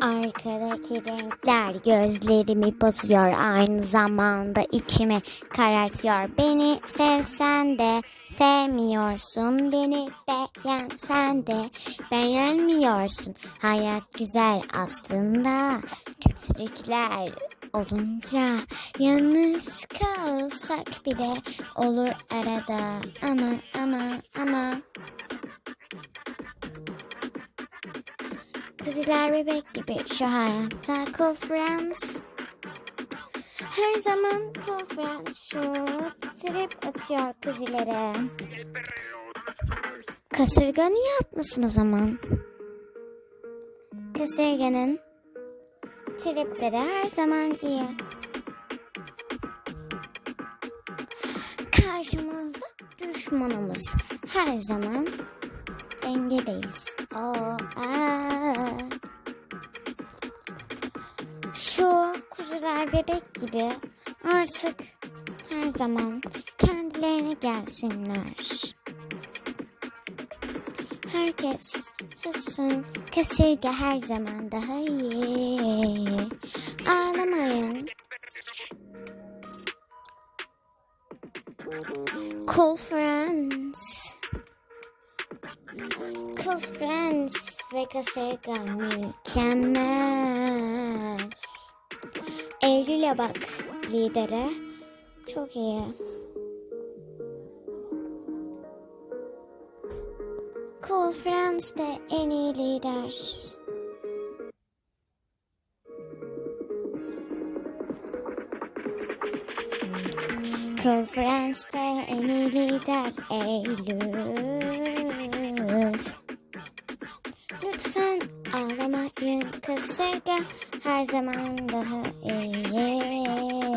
Arkadaki renkler gözlerimi bozuyor. Aynı zamanda içimi karartıyor. Beni sevsen de sevmiyorsun. Beni beğensen de beğenmiyorsun. Hayat güzel aslında. Kötülükler olunca yalnız kalsak bile olur arada. Ama ama ama Kızlar bebek gibi şu hayatta cool friends. Her zaman cool friends şu trip atıyor kızilere. Kasırga niye atmasın o zaman? Kasırganın tripleri her zaman iyi. Karşımızda düşmanımız her zaman dengedeyiz. Oo. Şu kuzular bebek gibi artık her zaman kendilerine gelsinler. Herkes sussun. Kasırga her zaman daha iyi. Ağlamayın. Cool friends. Cool Friends ve kasırga mükemmel. Eylül'e bak lidere. Çok iyi. Cool Friends de en iyi lider. Cool Friends de en iyi lider Eylül. Kasırga her zaman daha iyi.